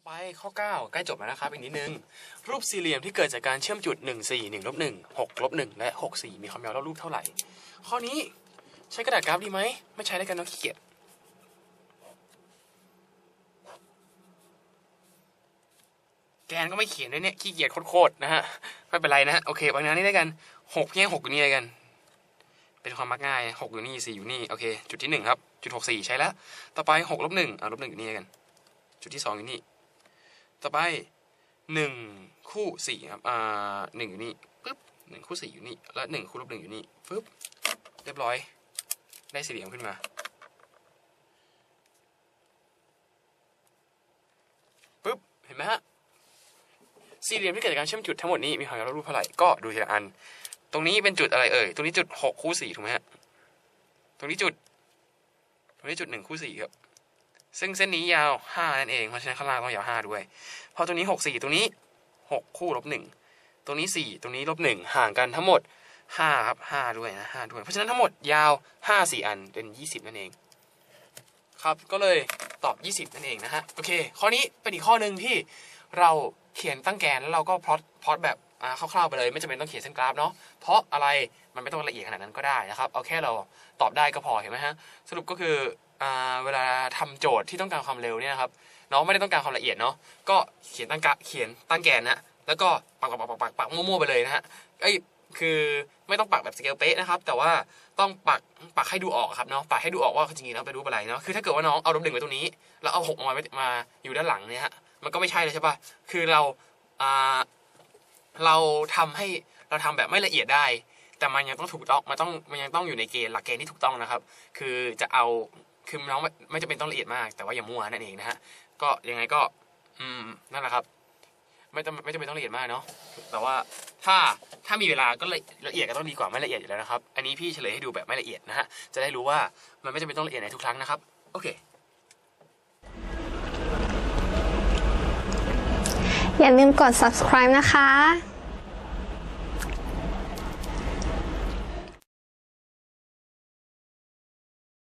ต่อไปข้อ 9 ใกล้จบแล้วนะครับ อีกนิดนึง รูปสี่เหลี่ยมที่เกิดจากการเชื่อมจุด 1 4 1ลบ1 6ลบ1และ 6 4 มีความยาวรอบรูปเท่าไหร่ ข้อนี้ใช้กระดาษกราฟดีไหม ไม่ใช้แล้กันเน้องขี้เกียจแกนก็ไม่เขียนด้วยเนี่ย ขี้เกียจโคตรๆนะฮะ ไม่เป็นไรนะโอเคบางงานนี้ได้กัน6แยก6อยู่นี่เลยกัน เป็นความมักง่าย6อยู่นี่4อยู่นี่โอเค จุดที่หนึ่งครับจุด 6 4 ใช้แล้ว ต่อไป6ลบ1อ่าลบ1อยู่นี่เลยกัน จุดที่สองอยู่นี่ ต่อไปหนึ่งคู่สี่ครับอ่าหนึ่งอยู่นี่ปึ๊บหนึ่งคู่สี่อยู่นี่ แล้วหนึ่งคู่ลบหนึ่งอยู่นี่ปึ๊บเรียบร้อย ได้สี่เหลี่ยมขึ้นมาปึ๊บเห็นไหมฮะสี่เหลี่ยมที่เกิดจากการเชื่อมจุดทั้งหมดนี้มีความยาวรูปเท่าไหร่ก็ดูทีละอัน ตรงนี้เป็นจุดอะไรเอ่ยตรงนี้จุดหกคู่สี่ถูกไหมฮะตรงนี้จุด ตรงนี้จุดหนึ่งคู่สี่ครับ ซึ่งเส้นนี้ยาวห้านั่นเองเพราะฉะนั้นข้างล่างต้องยาวห้าด้วยพอตรงนี้หกสี่ตรงนี้หกคู่ลบหนึ่งตรงนี้สี่ตรงนี้ลบหนึ่งห่างกันทั้งหมดห้าครับห้าด้วยนะห้าด้วย เพราะฉะนั้นทั้งหมดยาวห้าสี่อันเป็นยี่สิบนั่นเอง ครับก็เลยตอบยี่สิบนั่นเองนะฮะโอเค ข้อนี้เป็นอีกข้อหนึ่งที่เราเขียนตั้งแกนแล้วเราก็พลอตพลอตแบบอ่าคร่าวๆไปเลย ไม่จำเป็นต้องเขียนเส้นกราฟเนาะเพราะอะไรมันไม่ต้องละเอียดขนาดนั้นก็ได้นะครับ เอาแค่เราตอบได้ก็พอเห็นไหมฮะสรุปก็คือ เวลาทำโจทย์ที่ต้องการความเร็วเนี่ยนะครับน้องไม่ได้ต้องการความละเอียดเนาะก็เขียนตั้งกะเขียนตั้งแกนนะแล้วก็ปักปักปักปักปักปักมั่วๆไปเลยนะฮะไอ้คือไม่ต้องปักแบบสเกลเป๊ะนะครับ แต่ว่าต้องปักปักให้ดูออกครับเนาะปักให้ดูออกว่าจริงๆแล้วเป็นรูปอะไรเนาะคือถ้าเกิดว่าน้องเอาลบหนึ่งไว้ตรงนี้แล้วเอาหกมาไมาอยู่ด้านหลังเนี่ยฮะมันก็ไม่ใช่เลยใช่ปะคือเราอ่าเราทำให้เราทำแบบไม่ละเอียดได้ แต่มันยังต้องถูกต้องมันต้องมันยังต้องอยู่ในเกณฑ์หลักเกณฑ์ที่ถูกต้องนะครับ คือจะเอา คือน้องไม่จำเป็นต้องละเอียดมาก แต่ว่าอย่ามั่วนั่นเองนะฮะ ก็ยังไงก็ อืม นั่นแหละครับ ไม่จำไม่จำเป็นต้องละเอียดมากเนาะ แต่ว่าถ้าถ้ามีเวลาก็ละละเอียดก็ต้องดีกว่าไม่ละเอียดอยู่แล้วนะครับ อันนี้พี่เฉลยให้ดูแบบไม่ละเอียดนะฮะ จะได้รู้ว่ามันไม่จำเป็นต้องละเอียดในทุกครั้งนะครับ โอเค อย่าลืมกด subscribe นะคะ